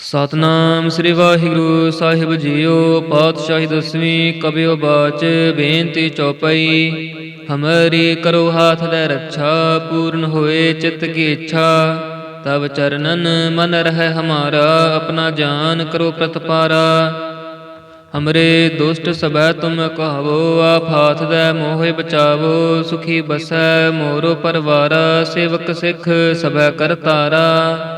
ਸਤਨਾਮ ਸ੍ਰੀ ਵਾਹਿਗੁਰੂ ਸਾਹਿਬ ਜੀਓ, ਪਾਤਸ਼ਾਹੀ ਦਸਵੀਂ ਕਬਿਓ ਬਾਚ, ਬੇਨਤੀ ਚੌਪਈ। ਹਮਰੀ ਕਰੋ ਹਾਥ ਦੇ ਰੱਛਾ, ਪੂਰਨ ਹੋਏ ਚਿੱਤ ਕੀ ਇੱਛਾ। ਤਬ ਚਰਨਨ ਮਨ ਰਹਿ ਹਮਾਰਾ, ਆਪਣਾ ਜਾਨ ਕਰੋ ਪ੍ਰਤਪਾਰਾ। ਹਮਰੇ ਦੁਸ਼ਟ ਸਬੈ ਤੁਮ ਕਹਾਵੋ, ਆਪ ਹਾਥ ਦੇ ਮੋਹਿ ਬਚਾਵੋ, ਸੁਖੀ ਬਸੈ ਮੋਰੋ ਪਰਵਾਰਾ, ਸੇਵਕ ਸਿੱਖ ਸਭੈ ਕਰਤਾਰਾ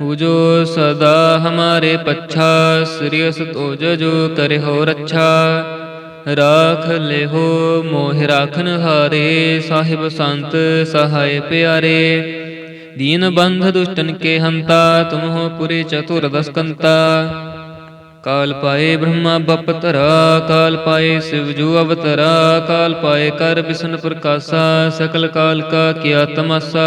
ਹੂ ਜੋ ਸਦਾ ਹਮਾਰੇ ਪੱਛਾ ਸ੍ਰੀਅਸ ਤੋਜ ਜੋ ਕਰੇ ਹੋ ਰੱਛਾ ਰਾਖ ਲਿਹੋ ਮੋਹ ਰਾਖਨ ਹਾਰੇ ਸਾਹਿਬ ਸੰਤ ਸਹਾਇ ਪਿਆਰੇ ਦੀਨ ਬੰਧ ਦੁਸ਼ਟਨ ਕੇ ਹੰਤਾ ਤੁਮ ਹੋ ਪੁਰੇ ਚਤੁਰ ਦਸਕੰਤਾ ਕਾਲ ਪਾਏ ਬ੍ਰਹਮਾ ਬਪਤਰਾ ਕਾਲ ਪਾਏ ਸਿਵ ਜੋ ਅਵਤਰਾ ਕਾਲ ਪਾਏ ਕਰ ਵਿਸ਼ਨ ਪ੍ਰਕਾਸ਼ਾ ਸਕਲ ਕਾਲ ਕਾ ਕੀਆ ਤਮਸਾ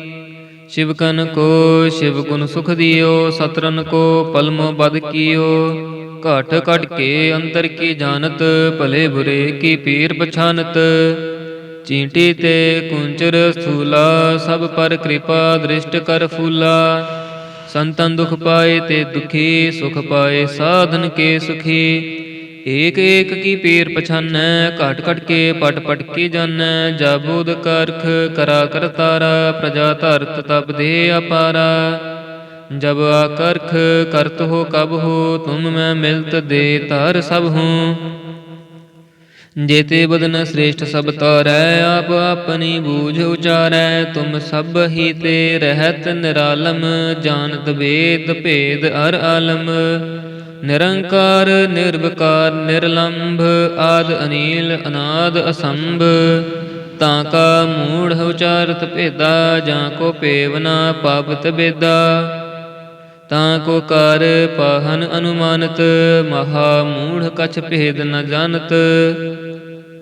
ਸ਼ਿਵ ਕਨ ਕੋ, ਸ਼ਿਵ ਗੁਣ ਸੁਖ ਦਿਓ, ਸਤਰਨ ਕੋ ਪਲਮ ਬਦ ਕੀਓ। ਘਟ ਘਟ ਕੇ ਅੰਤਰ ਕੀ ਜਾਣਤ, ਭਲੇ ਬੁਰੇ ਕੀ ਪੀਰ ਪਛਾਨਤ। ਚੀਂਟੀ ਤੇ ਕੁੰਚਰ ਸਥੂਲਾ, ਸਭ ਪਰ ਕਿਰਪਾ ਦ੍ਰਿਸ਼ਟ ਕਰ ਫੂਲਾ। ਸੰਤਨ ਦੁਖ ਪਾਏ ਤੇ ਦੁਖੀ, ਸੁਖ ਪਾਏ ਸਾਧਨ ਕੇ ਸੁਖੀ। ਏਕ ਏਕ ਕੀ ਪੀਰ ਪਛਾਨੈ, ਘਟ ਘਟ ਕੇ ਪਟ ਪਟ ਕੇ ਜਾਣੈ ਜਾਬੂਦ ਕਰਖ ਕਰਾ ਕਰਤਾਰਾ ਪ੍ਰਜਾ ਧਰਤ ਤਬ ਦੇ ਅਪਾਰਾ। ਜਬ ਆਕਰਖ ਕਰਤ ਹੋ ਕਬ ਹੋ, ਤੁਮ ਮੈਂ ਮਿਲਤ ਦੇ ਧਰ ਸਭ ਹੂੰ। ਜੇਤੇ ਬਦਨ ਸ੍ਰੇਸ਼ਟ ਸਭ ਤਾਰੈ, ਆਪ ਆਪਣੀ ਬੂਝ ਉਚਾਰੈ, ਤੁਮ ਸਭ ਹੀ ਤੇ ਰਹਿਤ ਨਿਰਾਲਮ, ਜਾਣਤ ਵੇਦ ਭੇਦ ਅਰ ਆਲਮ। ਨਿਰੰਕਾਰ, ਨਿਰਵਕਾਰ, ਨਿਰਲੰਭ, ਆਦ ਅਨੀਲ, ਅਨਾਦ ਅਸੰਭ। ਤਾਂ ਕਾ ਮੂੜ ਉਚਾਰਤ ਭੇਦਾ, ਜਾਂ ਕੋ ਪੇਵਨਾ ਪਾਪਤ ਬੇਦਾ। ਤਾਂ ਕੋ ਕਰ ਪਾਹਨ ਅਨੁਮਾਨਤ, ਮਹਾ ਮੂੜ ਕਛ ਭੇਦ ਨ ਜਾਣਤ।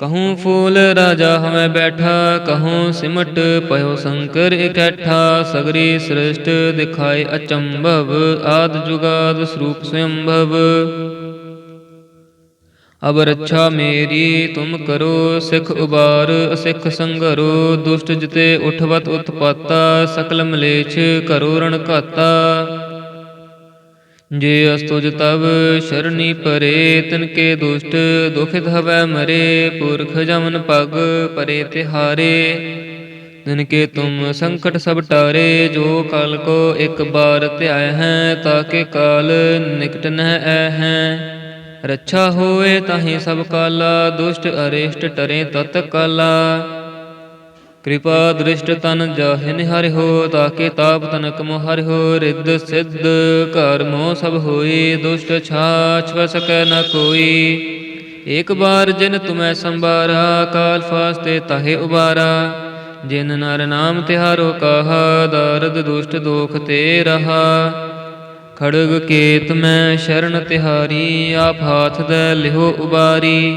ਕਹੂੰ ਫੂਲ ਰਾਜਾ ਹਮੈ ਬੈਠਾ, ਕਹੂੰ ਸਿਮਟ ਪਇਓ ਸ਼ੰਕਰ ਇਕੱਠਾ, ਸਗਰੀ ਸ੍ਰਿਸ਼ਟ ਦਿਖਾਏ ਅਚੰਭਵ, ਆਦ ਜੁਗਾਦ ਸਰੂਪ ਸਵੰਭਵ ਅਬ ਰੱਛਾ ਮੇਰੀ, ਤੁਮ ਕਰੋ, ਸਿਖ ਉਬਾਰ ਅਸਿਖ ਸੰਗਰੋ, ਦੁਸ਼ਟ ਜਿਤੇ ਉਠਵਤ ਉਤਪਾਤਾ ਸਕਲ ਮਲੇਛ ਕਰੋ ਰਣ ਘਾਤਾ ਜੇ ਅਸਤੁਜ ਤਵ ਸ਼ਰਨੀ ਪਰੇ, ਤਿਨ ਕੇ ਦੁਸ਼ਟ ਦੁਖਿਤ ਹਵੈ ਮਰੇ, ਪੁਰਖ ਜਮਨ ਪਗ ਪਰੇ ਤਿਹਾਰੇ। ਤਿਨ ਕੇ ਤੁਮ ਸੰਕਟ ਸਭ ਟਾਰੇ, ਜੋ ਕਲ ਕੋ ਇੱਕ ਬਾਰ ਧਿਆਇ ਹੈ ਤਾਕੇ ਕਾਲ ਨਿਕਟ ਨਹਿ ਐ ਹੈ। ਰੱਛਾ ਹੋਏ ਤਾਹੀ ਸਭ ਕਾਲਾ, ਦੁਸ਼ਟ ਅਰੇਸ਼ਟ ਟਰੇ ਤਤ ਕਾਲਾ। ਕਿਰਪਾ ਦ੍ਰਿਸ਼ਟ ਤਨ ਜਾਹਿ ਨਿਹਰਿ ਹੋ ਤਾਕੇ ਤਾਪ ਤਨਕ ਮੋਹਰਿ ਹੋ, ਰਿੱਧ ਸਿੱਧ ਘਰ ਸਭ ਹੋਈ ਦੁਸ਼ਟ ਛਾਛ ਵ ਨ ਕੋਈ। ਇੱਕ ਬਾਰ ਜਿਨ ਤੁਮੈ ਸੰਬਾਰਾ ਕਾਲ ਫਾਸਤੇ ਤਹੇ ਉਬਾਰਾ। ਜਿਨ ਨਰ ਨਾਮ ਤਿਹਾਰੋ ਕਹਾ, ਦਰਦ ਦੁਸ਼ਟ ਦੋਖ ਤੇ ਰਹਾ। ਖੜਗ ਕੇਤ ਮੈਂ ਸ਼ਰਨ ਤਿਹਾਰੀ, ਆਪ ਹਾਥ ਦੇ ਲਿਹੋ ਉਬਾਰੀ।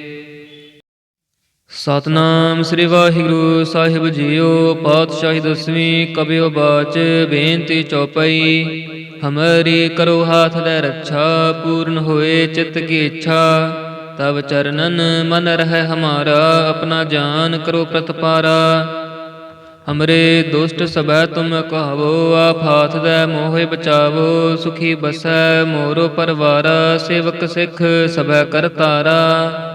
ਸਤਨਾਮ ਸ੍ਰੀ ਵਾਹਿਗੁਰੂ ਸਾਹਿਬ ਜੀਓ, ਪਾਤਸ਼ਾਹੀ ਦਸਵੀਂ ਕਬਿਓ ਬਾਚ, ਬੇਨਤੀ ਚੌਪਈ। ਹਮਰੀ ਕਰੋ ਹਾਥ ਲੈ ਰੱਛਾ, ਪੂਰਨ ਹੋਏ ਚਿੱਤ ਕੀ ਇੱਛਾ। ਤਬ ਚਰਨਨ ਮਨ ਰਹਿ ਹਮਾਰਾ, ਆਪਣਾ ਜਾਨ ਕਰੋ ਪ੍ਰਤਪਾਰਾ। ਹਮਰੇ ਦੁਸ਼ਟ ਸਬੈ ਤੁਮ ਕਹਾਵੋ, ਆਪ ਹਾਥ ਦੇ ਮੋਹਿ ਬਚਾਵੋ, ਸੁਖੀ ਬਸੈ ਮੋਰੋ ਪਰਵਾਰਾ, ਸੇਵਕ ਸਿੱਖ ਸਭੈ ਕਰਤਾਰਾ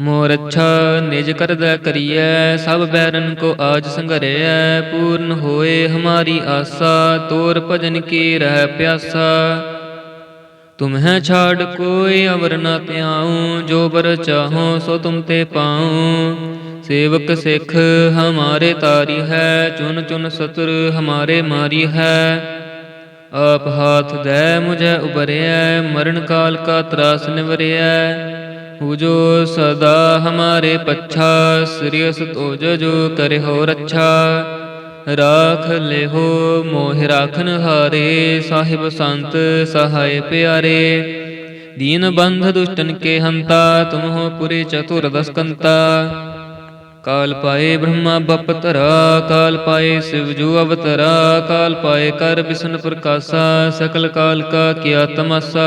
ਮੋਰ ਅੱਛਾ ਨਿਜ ਕਰਦਾ ਕਰੀਐ, ਸਭ ਬੈਰਨ ਕੋ ਆਜ ਸੰਘਰਿਐ, ਪੂਰਨ ਹੋਏ ਹਮਾਰੀ ਆਸਾ, ਤੋਰ ਭਜਨ ਕੀ ਰਹਿ ਪਿਆਸਾ। ਤੁਮਹਿ ਛਾੜ ਕੋਈ ਅਵਰ ਨਾ ਧਿਆਉ, ਜੋ ਬਰ ਚਾਹੋ ਸੋ ਤੁਮ ਤੇ ਪਾਉ। ਸੇਵਕ ਸਿੱਖ ਹਮਾਰੇ ਤਾਰੀ ਹੈ, ਚੁਨ ਚੁਨ ਸਤਰ ਹਮਾਰੇ ਮਾਰੀ ਹੈ। ਆਪ ਹਾਥ ਦੇ ਮੁਝੇ ਉਬਰਿਐ ਮਰਨ ਕਾਲ ਕਾ ਤਰਾਸ ਨਿਵਰਿਐ। ਹੂ ਜੋ ਸਦਾ ਹਮਾਰੇ ਪੱਛਾ ਸ੍ਰੀਅਸ ਤੋਜ ਜੋ ਕਰੇ ਹੋ ਰੱਛਾ ਰਾਖ ਲਿਹੋ ਮੋਹ ਰਾਖਨ ਹਾਰੇ ਸਾਹਿਬ ਸੰਤ ਸਹਾਇ ਪਿਆਰੇ ਦੀਨ ਬੰਧ ਦੁਸ਼ਟਨ ਕੇ ਹੰਤਾ ਤੁਮ ਹੋ ਪੁਰੇ ਚਤੁਰ ਕਾਲ ਪਾਏ ਬ੍ਰਹਮਾ ਬਪਤਰਾ ਕਾਲ ਪਾਏ ਸਿਵ ਜੋ ਅਵਤਰਾ ਕਾਲ ਪਾਏ ਕਰ ਬਿਸ਼ਨ ਪ੍ਰਕਾਸ਼ਾ ਸਕਲ ਕਾਲ ਕਾ ਕੀਆ ਤਮਸਾ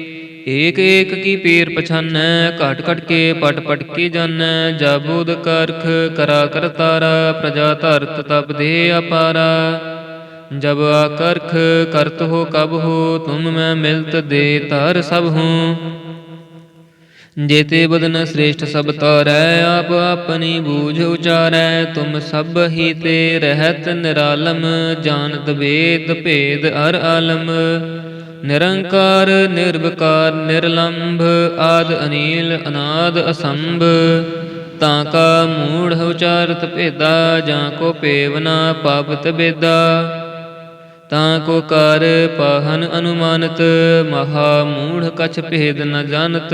ਏਕ ਏਕ ਕੀ ਪੀਰ ਪਛਾਨੈ, ਘਟ ਘਟ ਕੇ ਪਟ ਪਟ ਕੇ ਜਾਣੈ ਜਾਬੂਦ ਕਰਖ ਕਰਾ ਕਰਤਾਰਾ ਪ੍ਰਜਾ ਧਰਤ ਤਬ ਦੇ ਅਪਾਰਾ। ਜਬ ਆਕਰਖ ਕਰਤ ਹੋ ਕਬ ਹੋ, ਤੁਮ ਮੈਂ ਮਿਲਤ ਦੇ ਤਰ ਸਭ ਹੂੰ। ਜੇਤੇ ਬਦਨ ਸ੍ਰੇਸ਼ਟ ਸਭ ਤਾਰੈ, ਆਪ ਆਪਣੀ ਬੂਝ ਉਚਾਰੈ, ਤੁਮ ਸਭ ਹੀ ਤੇ ਰਹਿਤ ਨਿਰਾਲਮ ਜਾਣਤ ਵੇਦ ਭੇਦ ਅਰ ਆਲਮ। ਨਿਰੰਕਾਰ, ਨਿਰਵਕਾਰ, ਨਿਰਲੰਭ, ਆਦ ਅਨੀਲ, ਅਨਾਦ ਅਸੰਭ। ਤਾਂ ਕਾ ਮੂੜ ਉਚਾਰਤ ਭੇਦਾ, ਜਾਂ ਕੋ ਪੇਵਨਾ ਪਾਪਤ ਬੇਦਾ। ਤਾਂ ਕੋ ਕਰ ਪਾਹਨ ਅਨੁਮਾਨਤ, ਮਹਾ ਮੂੜ ਕਛ ਭੇਦ ਨ ਜਾਣਤ।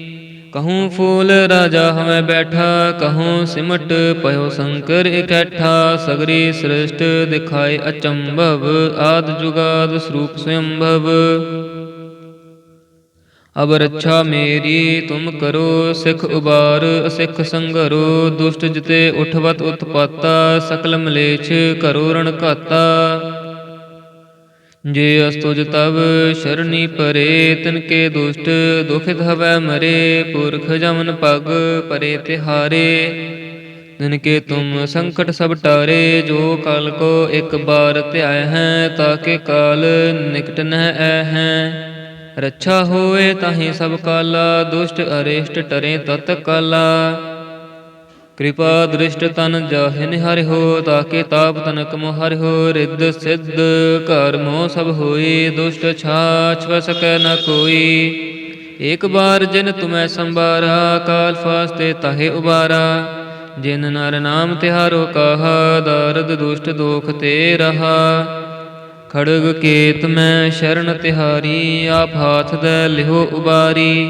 ਕਹੂੰ ਫੂਲ ਰਾਜਾ ਹਮੈ ਬੈਠਾ, ਕਹੂੰ ਸਿਮਟ ਪਇਓ ਸ਼ੰਕਰ ਇਕੱਠਾ, ਸਗਰੀ ਸ੍ਰਿਸ਼ਟ ਦਿਖਾਏ ਅਚੰਭਵ, ਆਦ ਜੁਗਾਦ ਸਰੂਪ ਸਯੰਭਵ। ਅਬ ਰੱਛਾ ਮੇਰੀ, ਤੁਮ ਕਰੋ, ਸਿਖ ਉਬਾਰ ਅਸਿਖ ਸੰਗਰੋ, ਦੁਸ਼ਟ ਜਿਤੇ ਉਠਵਤ ਉਤਪਾਤਾ ਸਕਲ ਮਲੇਛ ਕਰੋ ਰਣ ਘਾਤਾ ਜੇ ਅਸਤੁਜ ਤਵ ਸ਼ਰਨੀ ਪਰੇ, ਤਿਨ ਕੇ ਦੁਸ਼ਟ ਦੁਖਿਤ ਹਵੈ ਮਰੇ, ਪੁਰਖ ਜਮਨ ਪਗ ਪਰੇ ਤਿਹਾਰੇ। ਤਿਨ ਕੇ ਤੁਮ ਸੰਕਟ ਸਭ ਟਾਰੇ, ਜੋ ਕਲ ਕੋ ਇੱਕ ਬਾਰ ਧਿਆਇ ਹੈ ਤਾਕੇ ਕਾਲ ਨਿਕਟ ਨਹਿ ਐ ਹੈ। ਰੱਛਾ ਹੋਏ ਤਾਹੀ ਸਭ ਕਾਲਾ, ਦੁਸ਼ਟ ਅਰਿਸ਼ਟ ਟਰੇ ਤਤ ਕਾਲਾ। ਕਿਰਪਾ ਦ੍ਰਿਸ਼ਟ ਤਨ ਜਾਹਿ ਨਿਹਰਿ ਹੋ ਤਾਕੇ ਤਾਪ ਤਨਕ ਮੋਹਰਿ ਹੋ, ਰਿੱਧ ਸਿੱਧ ਘਰ ਮੋਹ ਸਭ ਹੋਈ ਦੁਸ਼ਟ ਛਾਛ ਵ ਨ ਕੋਈ। ਇੱਕ ਬਾਰ ਜਿਨ ਤੁਮੈ ਸੰਬਾਰਾ ਕਾਲ ਫਾਸਤੇ ਤਹੇ ਉਬਾਰਾ। ਜਿਨ ਨਰ ਨਾਮ ਤਿਹਾਰੋ ਕਹਾ, ਦਰਦ ਦੁਸ਼ਟ ਦੋਖ ਤੇ ਰਹਾ। ਖੜਗ ਕੇਤ ਮੈਂ ਸ਼ਰਨ ਤਿਹਾਰੀ, ਆਪ ਹਾਥ ਦੇ ਲਿਹੋ ਉਬਾਰੀ।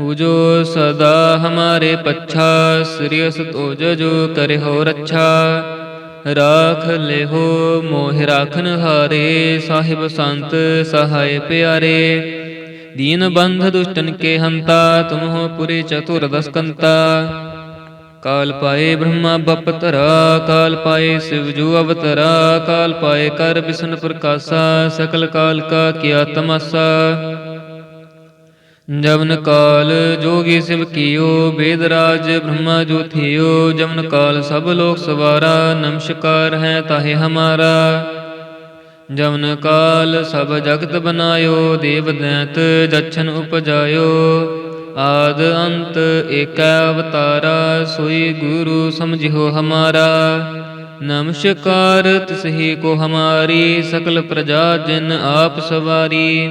ਨਿਵਰਿਐ ਹੁਜੋ ਸਦਾ ਹਮਾਰੇ ਪੱਛਾ ਸ੍ਰੀਅਸ ਤੋਜ ਜੋ ਕਰਿਓ ਰੱਛਾ ਰਾਖ ਲਿਹੋ ਮੋਹਿ ਰਾਖਨ ਹਾਰੇ ਸਾਹਿਬ ਸੰਤ ਸਹਾਇ ਪਿਆਰੇ ਦੀਨ ਬੰਧ ਦੁਸ਼ਟਨ ਕੇ ਹੰਤਾ ਤੁਮ ਹੋ ਪੁਰੇ ਚਤੁਰ ਦਸਕੰਤਾ ਕਾਲ ਪਾਏ ਬ੍ਰਹਮਾ ਬਪਤਰਾ ਕਾਲ ਪਾਏ ਸਿਵ ਜੂ ਅਵਤਰਾ ਕਾਲ ਪਾਏ ਕਰ ਵਿਸ਼ਨ ਪ੍ਰਕਾਸ਼ਾ ਸਕਲ ਕਾਲ ਕਾ ਕੀਆ ਤਮਸਾ ਜਵਨ ਕਾਲ ਜੋਗੀ ਸਿਵ ਕੀਓ ਬੇਦ ਰਾਜ ਬ੍ਰਹਮਾ ਜੋ ਥਿਓ, ਜਵਨ ਕਾਲ ਸਭ ਲੋਕ ਸਵਾਰਾ, ਨਮਸਕਾਰ ਹੈ ਤਾਹੇ ਹਮਾਰਾ। ਜਵਨ ਕਾਲ ਸਭ ਜਗਤ ਬਨਾਇਓ, ਦੇਵ ਦੈਤ ਜਛਨ ਉਪਜਾਇਓ। ਆਦ ਅੰਤ ਏਕੈ ਅਵਤਾਰਾ, ਸੋਈ ਗੁਰੂ ਸਮਝਿਓ ਹਮਾਰਾ। ਨਮਸਕਾਰ ਤਿਸਹੀ ਕੋ ਹਮਾਰੀ, ਸਕਲ ਪ੍ਰਜਾ ਜਿਨ ਆਪ ਸਵਾਰੀ।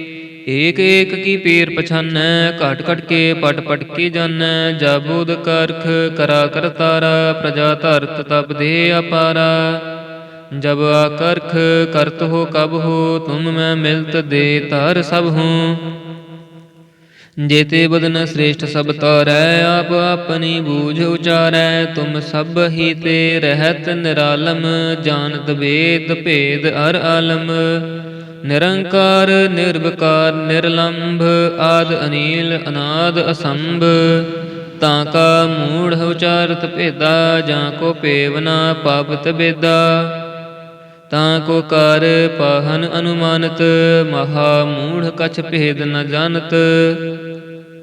ਏਕ ਏਕ ਕੀ ਪੀਰ ਪਛਾਨੈ, ਘਟ ਘਟ ਕੇ ਪਟ ਪਟ ਕੇ ਜਾਣੈ ਜਾਬੂਦ ਕਰਖ ਕਰਾ ਕਰਤਾਰਾ ਪ੍ਰਜਾ ਧਰਤ ਤਬ ਦੇ ਅਪਾਰਾ। ਜਬ ਆਕਰਖ ਕਰਤ ਹੋ ਕਬ ਹੋ, ਤੁਮ ਮੈਂ ਮਿਲਤ ਦੇ ਧਰ ਸਭ ਹੂੰ। ਜੇਤੇ ਬਦਨ ਸ੍ਰੇਸ਼ਟ ਸਭ ਤਾਰੈ, ਆਪ ਆਪਣੀ ਬੂਝ ਉਚਾਰੈ, ਤੁਮ ਸਭ ਹੀ ਤੇ ਰਹਿਤ ਨਿਰਾਲਮ ਜਾਣਤ ਵੇਦ ਭੇਦ ਅਰ ਆਲਮ। ਨਿਰੰਕਾਰ, ਨਿਰਵਕਾਰ, ਨਿਰਲੰਭ, ਆਦ ਅਨੀਲ, ਅਨਾਦ ਅਸੰਭ। ਤਾਂ ਕਾ ਮੂੜ ਉਚਾਰਤ ਭੇਦਾ, ਜਾਂ ਕੋ ਪੇਵਨਾ ਪਾਪਤ ਬੇਦਾ। ਤਾਂ ਕੋ ਕਰ ਪਾਹਨ ਅਨੁਮਾਨਤ, ਮਹਾ ਮੂੜ ਕਛ ਭੇਦ ਨ ਜਾਣਤ।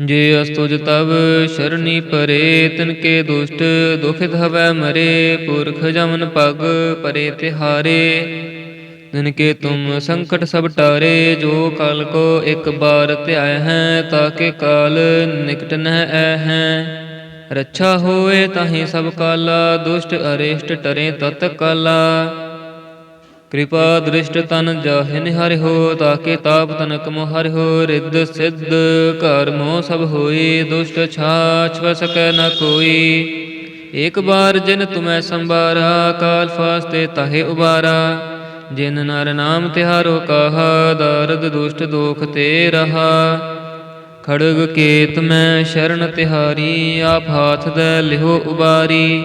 ਜੇ ਅਸਤੁਜ ਤਵ ਸ਼ਰਨੀ ਪਰੇ ਤਿਨ ਕੇ ਦੁਸ਼ਟ ਦੁਖਿਤ ਹਵੈ ਮਰੇ, ਪੁਰਖ ਜਮਨ ਪਗ ਪਰੇ ਤਿਹਾਰੇ। ਤਿਨ ਕੇ ਤੁਮ ਸੰਕਟ ਸਭ ਟਾਰੇ, ਜੋ ਕਲ ਕੋ ਇੱਕ ਬਾਰ ਧਿਆਇ ਹੈ, ਤਾਕੇ ਕਾਲ ਨਿਕਟ ਨਹਿ ਐ ਹੈ। ਰੱਛਾ ਹੋਏ ਤਾਹੀ ਸਭ ਕਾਲਾ, ਦੁਸ਼ਟ ਅਰਿਸ਼ਟ ਟਰੇ ਤਤ ਕਾਲਾ। ਕਿਰਪਾ ਦ੍ਰਿਸ਼ਟ ਤਨ ਜਾਹਿ ਹੋ, ਤਾਕੇ ਤਾਪ ਤਨਕ ਮੋ ਹਰਿਓ ਰਿੱਧ ਸਿੱਧ ਘਰ ਮੋ ਸਭ ਹੋਈ ਦੁਸ਼ਟ ਛਾਛ ਵ ਨ ਕੋਈ। ਇੱਕ ਬਾਰ ਜਿਨ ਤੁਮੈ ਸੰਬਾਰਾ ਕਾਲ ਫਾਸਤੇ ਤਹੇ ਉਬਾਰਾ। ਜਿਨ ਨਰ ਨਾਮ ਤਿਹਾਰੋ ਕਹਾ, ਦਰਦ ਦੁਸ਼ਟ ਦੋਖ ਤੇ ਰਹਾ। ਖੜਗ ਕੇਤ ਮੈਂ ਸ਼ਰਨ ਤਿਹਾਰੀ, ਆਪ ਹਾਥ ਦੇ ਲਿਹੋ ਉਬਾਰੀ।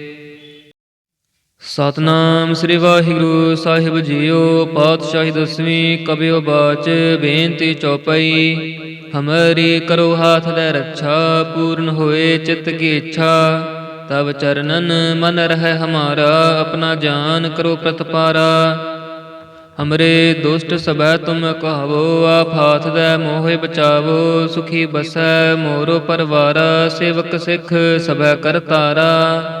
ਸਤਨਾਮ ਸ੍ਰੀ ਵਾਹਿਗੁਰੂ ਸਾਹਿਬ ਜੀਓ, ਪਾਤਸ਼ਾਹੀ ਦਸਵੀਂ ਕਬਿਓ ਬਾਚ ਬੇਨਤੀ ਚੌਪਈ। ਹਮਰੀ ਕਰੋ ਹਾਥ ਦੇ ਰੱਛਾ, ਪੂਰਨ ਹੋਏ ਚਿਤ ਕੀ ਇੱਛਾ। ਤਬ ਚਰਨਨ ਮਨ ਰਹਿ ਹਮਾਰਾ, ਆਪਣਾ ਜਾਨ ਕਰੋ ਪ੍ਰਤਪਾਰਾ। ਹਮਰੇ ਦੁਸ਼ਟ ਸਬੈ ਤੁਮ ਕਹਾਵੋ, ਆਪ ਹਾਥ ਦੇ ਮੋਹਿ ਬਚਾਵੋ, ਸੁਖੀ ਬਸੈ ਮੋਰੋ ਪਰਵਾਰਾ, ਸੇਵਕ ਸਿੱਖ ਸਬੈ ਕਰਤਾਰਾ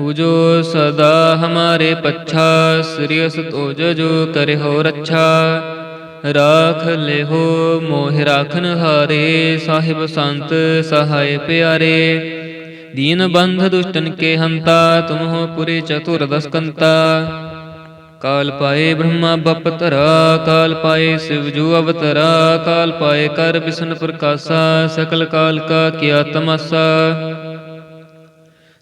ਹੂ ਜੋ ਸਦਾ ਹਮਾਰੇ ਪੱਛਾ ਸ੍ਰੀਅਸ ਤੋਜ ਜੋ ਕਰਿਓ ਰੱਛਾ ਰਾਖ ਲਿਹੋ ਮੋਹਿ ਰਾਖਨ ਹਾਰੇ ਸਾਹਿਬ ਸੰਤ ਸਹਾਇ ਪਿਆਰੇ ਦੀਨ ਬੰਧ ਦੁਸ਼ਟਨ ਕੇ ਹੰਤਾ ਤੁਮ ਹੋ ਪੁਰੇ ਚਤੁਰ ਦਸਕੰਤਾ ਕਾਲ ਪਾਏ ਬ੍ਰਹਮਾ ਬਪਤਰਾ ਕਾਲ ਪਾਏ ਸਿਵ ਜੂ ਅਵਤਰਾ ਕਾਲ ਪਾਏ ਕਰ ਵਿਸ਼ਨ ਪ੍ਰਕਾਸ਼ਾ ਸਕਲ ਕਾਲ ਕਾ ਕੀਆ ਤਮਸਾ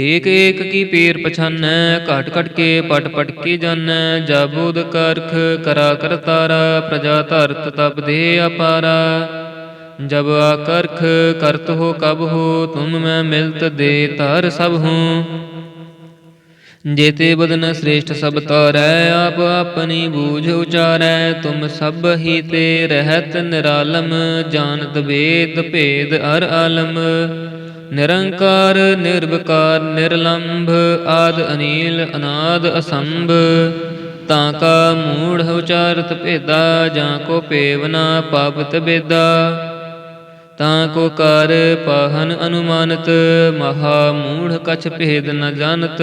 ਏਕ ਏਕ ਕੀ ਪੀਰ ਪਛਾਨੈ ਘਟ ਘਟ ਕੇ ਪਟ ਪਟ ਕੀ ਜਾਣੈ ਜਾਬੂਦ ਕਰਖ ਕਰਾ ਕਰਤਾਰਾ ਪ੍ਰਜਾ ਧਰਤ ਤਬ ਦੇ ਅਪਾਰਾ। ਜਬ ਆਕਰਖ ਕਰਤ ਹੋ ਕਬ ਹੋ, ਤੁਮ ਮੈਂ ਮਿਲਤ ਦੇ ਧਰ ਸਭ ਹੂੰ। ਜੇਤੇ ਬਦਨ ਸ੍ਰੇਸ਼ਟ ਸਭ ਤਾਰੈ, ਆਪ ਆਪਣੀ ਬੂਝ ਉਚਾਰੈ। ਤੁਮ ਸਭ ਹੀ ਤੇ ਰਹਿਤ ਨਿਰਾਲਮ, ਜਾਣਤ ਵੇਦ ਭੇਦ ਅਰ ਆਲਮ। ਨਿਰੰਕਾਰ, ਨਿਰਵਕਾਰ, ਨਿਰਲੰਭ, ਆਦ ਅਨੀਲ, ਅਨਾਦ, ਅਸੰਭ। ਤਾਂ ਕਾ ਮੂੜ ਉਚਾਰਤ ਭੇਦਾ, ਜਾਂ ਕੋ ਪੇਵਨਾ ਪਾਪਤ ਬੇਦਾ। ਤਾਂ ਕੋ ਕਰ ਪਾਹਨ ਅਨੁਮਾਨਤ, ਮਹਾ ਮੂੜ ਕਛ ਭੇਦ ਨ ਜਾਣਤ।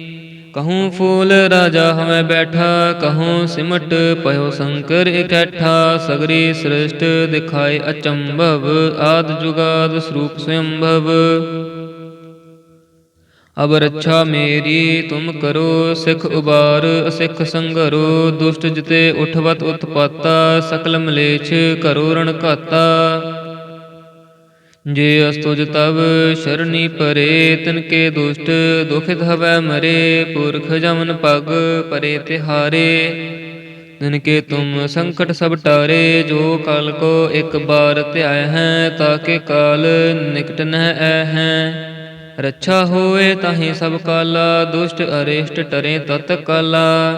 ਕਹੂੰ ਫੂਲ ਰਾਜਾ ਹਮੈ ਬੈਠਾ, ਕਹੂੰ ਸਿਮਟ ਪਇਓ ਸ਼ੰਕਰ ਇਕੱਠਾ, ਸਗਰੀ ਸ੍ਰਿਸ਼ਟ ਦਿਖਾਏ ਅਚੰਭਵ, ਆਦ ਜੁਗਾਦ ਸਰੂਪ ਸਯੰਭਵ। ਅਬ ਰੱਛਾ ਮੇਰੀ, ਤੁਮ ਕਰੋ, ਸਿਖ ਉਬਾਰ, ਅਸਿਖ ਸੰਗਰੋ, ਦੁਸ਼ਟ ਜਿਤੇ ਉਠਵਤ ਉਤਪਾਤਾ ਸਕਲ ਮਲੇਛ ਕਰੋ ਰਣ ਘਾਤਾ। ਜੇ ਅਸਤੁਜ ਤਵ ਸ਼ਰਣੀ ਪਰੇ, ਤਿਨ ਕੇ ਦੁਸ਼ਟ ਦੁਖਿਤ ਹਵੈ ਮਰੇ, ਪੁਰਖ ਜਮਨ ਪਗ ਪਰੇ ਤਿਹਾਰੇ। ਤਿਨ ਕੇ ਤੁਮ ਸੰਕਟ ਸਭ ਟਾਰੇ, ਜੋ ਕਲ ਕੋ ਇੱਕ ਬਾਰ ਧਿਆਇ ਹੈ, ਤਾਂ ਕੇ ਕਾਲ ਨਿਕਟ ਨਹਿ ਐ ਹੈ। ਰੱਛਾ ਹੋਏ ਤਾਹੀ ਸਭ ਕਾਲਾ, ਦੁਸ਼ਟ ਅਰਿਸ਼ਟ ਟਰੇ ਤਤ ਕਾਲਾ।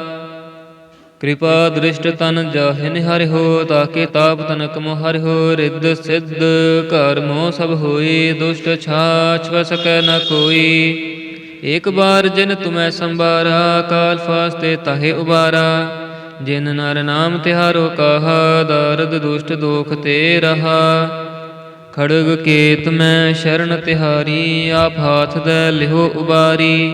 ਕਿਰਪਾ ਦ੍ਰਿਸ਼ਟ ਤਨ ਜਾਹਿਨ ਹਰਿ ਹੋ, ਤਾਕੇ ਤਾਪ ਤਨਕ ਮੋ ਹਰਿ ਹੋ, ਰਿੱਧ ਸਿੱਧ ਘਰ ਮੋ ਸਭ ਹੋਈ ਦੁਸ਼ਟ ਛਾਛ ਵਸਕੈ ਨ ਕੋਈ। ਇਕ ਬਾਰ ਜਿਨ ਤੁਮੈ ਸੰਭਾਰਾ, ਕਾਲ ਫਾਸਤੇ ਤਾਹੇ ਉਬਾਰਾ। ਜਿਨ ਨਰ ਨਾਮ ਤਿਹਾਰੋ ਕਾਹਾ, ਦਰਦ ਦੁਸ਼ਟ ਦੋਖ ਤੇ ਰਹਾ। ਖੜਗ ਕੇਤ ਮੈਂ ਸ਼ਰਨ ਤਿਹਾਰੀ, ਆਪ ਹਾਥ ਦੇ ਲਿਹੋ ਉਬਾਰੀ।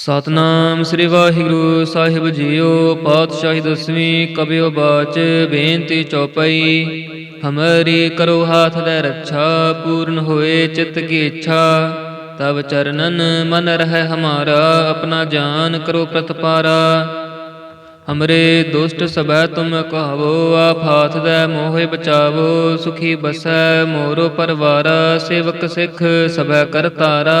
ਸਤਨਾਮ ਸ੍ਰੀ ਵਾਹਿਗੁਰੂ ਸਾਹਿਬ ਜੀਓ, ਪਾਤਸ਼ਾਹੀ ਦਸਵੀਂ ਕਬਿਓ ਬਾਚ ਬੇਨਤੀ ਚੌਪਈ। ਹਮਰੀ ਕਰੋ ਹਾਥ ਦੇ ਰੱਛਾ, ਪੂਰਨ ਹੋਏ ਚਿਤ ਕੀ ਇੱਛਾ। ਤਬ ਚਰਨਨ ਮਨ ਰਹਿ ਹਮਾਰਾ, ਆਪਣਾ ਜਾਨ ਕਰੋ ਪ੍ਰਤਪਾਰਾ। ਹਮਰੇ ਦੁਸ਼ਟ ਸਭੈ ਤੁਮ ਕਹਾਵੋ, ਆਪ ਹਾਥ ਦੇ ਮੋਹਿ ਬਚਾਵੋ, ਸੁਖੀ ਬਸੈ ਮੋਰੋ ਪਰਵਾਰਾ, ਸੇਵਕ ਸਿੱਖ ਸਭੈ ਕਰਤਾਰਾ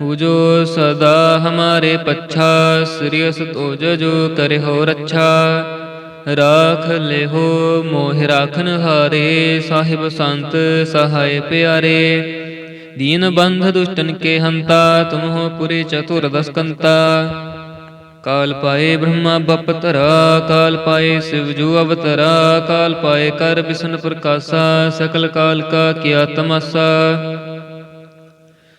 ਜੋ ਸਦਾ ਹਮਾਰੇ ਪੱਛਾ ਸ੍ਰੀਅਸ ਤੋਜ ਜੋ ਕਰੇ ਹੋ ਰੱਛਾ ਰਾਖ ਲਿਹੋ ਮੋਹਿ ਰਾਖਨ ਹਾਰੇ ਸਾਹਿਬ ਸੰਤ ਸਹਾਇ ਪਿਆਰੇ ਦੀਨ ਬੰਧ ਦੁਸ਼ਟਨ ਕੇ ਹੰਤਾ ਤੁਮ ਹੋ ਪੁਰੇ ਚਤੁਰ ਦਸਕੰਤਾ ਕਾਲ ਪਾਏ ਬ੍ਰਹਮਾ ਬਪਤਰਾ ਕਾਲ ਪਾਏ ਸਿਵ ਜੂ ਅਵਤਰਾ ਕਾਲ ਪਾਏ ਕਰ ਵਿਸ਼ਨ ਪ੍ਰਕਾਸ਼ਾ ਸਕਲ ਕਾਲ ਕਾ ਕੀਆ ਤਮਸਾ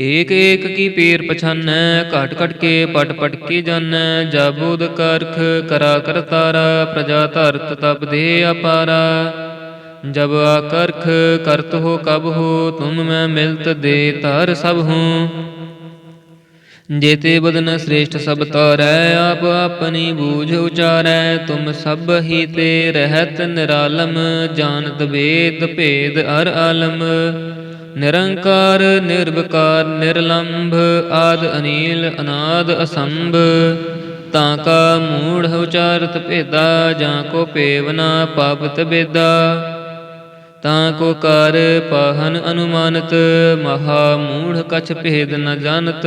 ਏਕ ਏਕ ਕੀ ਪੀਰ ਪਛਾਨੈ, ਘਟ ਘਟ ਕੇ ਪਟ ਪਟ ਕੇ ਜਾਣੈ ਜਾਬੂਦ ਕਰਖ ਕਰਾ ਕਰਤਾਰਾ ਪ੍ਰਜਾ ਧਰਤ ਤਬ ਦੇ ਅਪਾਰਾ। ਜਬ ਆਕਰਖ ਕਰਤ ਹੋ ਕਬ ਹੋ, ਤੁਮ ਮੈਂ ਮਿਲਤ ਦੇ ਧਰ ਸਭ ਹੂੰ। ਜੇਤੇ ਬਦਨ ਸ੍ਰੇਸ਼ਟ ਸਭ ਤਾਰੈ, ਆਪ ਆਪਣੀ ਬੂਝ ਉਚਾਰੈ, ਤੁਮ ਸਭ ਹੀ ਤੇ ਰਹਿਤ ਨਿਰਾਲਮ ਜਾਣਤ ਵੇਦ ਭੇਦ ਅਰ ਆਲਮ। ਨਿਰੰਕਾਰ, ਨਿਰਵਕਾਰ, ਨਿਰਲੰਭ, ਆਦ ਅਨੀਲ, ਅਨਾਦ, ਅਸੰਭ। ਤਾਂ ਕਾ ਮੂੜ ਉਚਾਰਤ ਭੇਦਾ, ਜਾਂ ਕੋ ਪੇਵਨਾ ਪਾਪਤ ਬੇਦਾ। ਤਾਂ ਕੋ ਕਰ ਪਾਹਨ ਅਨੁਮਾਨਤ, ਮਹਾ ਮੂੜ ਕਛ ਭੇਦ ਨ ਜਾਣਤ।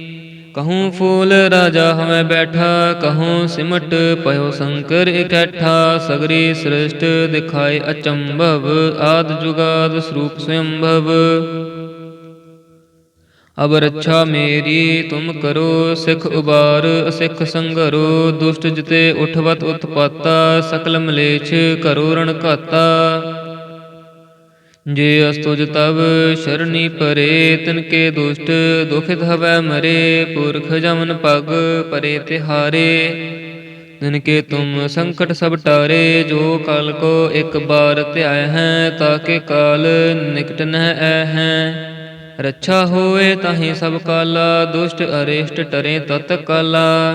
ਕਹੂੰ ਫੂਲ ਰਾਜਾ ਹਮੈ ਬੈਠਾ, ਕਹੂੰ ਸਿਮਟ ਪਇਓ ਸ਼ੰਕਰ ਇਕੱਠਾ, ਸਗਰੀ ਸ੍ਰਿਸ਼ਟ ਦਿਖਾਏ ਅਚੰਭਵ, ਆਦ ਜੁਗਾਦ ਸਰੂਪ ਸਯੰਭਵ ਅਬ ਰੱਛਾ ਮੇਰੀ, ਤੁਮ ਕਰੋ, ਸਿਖ ਉਬਾਰ ਅਸਿਖ ਸੰਗਰੋ, ਦੁਸ਼ਟ ਜਿਤੇ ਉਠਵਤ ਉਤਪਾਤਾ ਸਕਲ ਮਲੇਛ ਕਰੋ ਰਣ ਘਾਤਾ ਜੇ ਅਸਤੁਜ ਤਵ ਸ਼ਰਣੀ ਪਰੇ, ਤਿਨ ਕੇ ਦੁਸ਼ਟ ਦੁਖਿਤ ਹਵੈ ਮਰੇ, ਪੁਰਖ ਜਮਨ ਪਗ ਪਰੇ ਤਿਹਾਰੇ। ਤਿਨ ਕੇ ਤੁਮ ਸੰਕਟ ਸਭ ਟਾਰੇ, ਜੋ ਕਲ ਕੋ ਇੱਕ ਬਾਰ ਧਿਆਇ ਹੈ ਤਾਕੇ ਕਾਲ ਨਿਕਟ ਨਹਿ ਐ ਹੈ। ਰੱਛਾ ਹੋਏ ਤਾਹੀ ਸਭ ਕਾਲਾ, ਦੁਸ਼ਟ ਅਰਿਸ਼ਟ ਟਰੇ ਤਤ ਕਾਲਾ।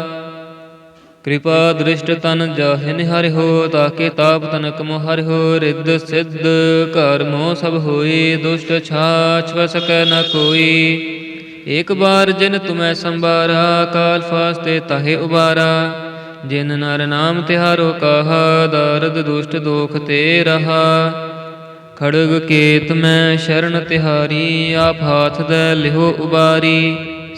ਕਿਰਪਾ ਦ੍ਰਿਸ਼ਟ ਤਨ ਜਾਹਿ ਹੋ, ਤਾਕੇ ਤਾਪ ਤਨਕ ਮੋ ਹਰਿ ਰਿੱਧ ਸਿੱਧ ਘਰ ਮੋ ਸਭ ਹੋਈ ਦੁਸ਼ਟ ਛਾਛ ਵ ਨ ਕੋਈ। ਇੱਕ ਬਾਰ ਜਿਨ ਤੁਮੈ ਸੰਬਾਰਾ ਕਾਲ ਫਾਸਤੇ ਤਹੇ ਉਬਾਰਾ। ਜਿਨ ਨਰ ਨਾਮ ਤਿਹਾਰੋ ਕਹਾ, ਦਰਦ ਦੁਸ਼ਟ ਦੋਖ ਤੇ ਰਹਾ। ਖੜਗ ਕੇਤ ਮੈਂ ਸ਼ਰਨ ਤਿਹਾਰੀ, ਆਪ ਹਾਥ ਦੇ ਲਿਹੋ ਉਬਾਰੀ।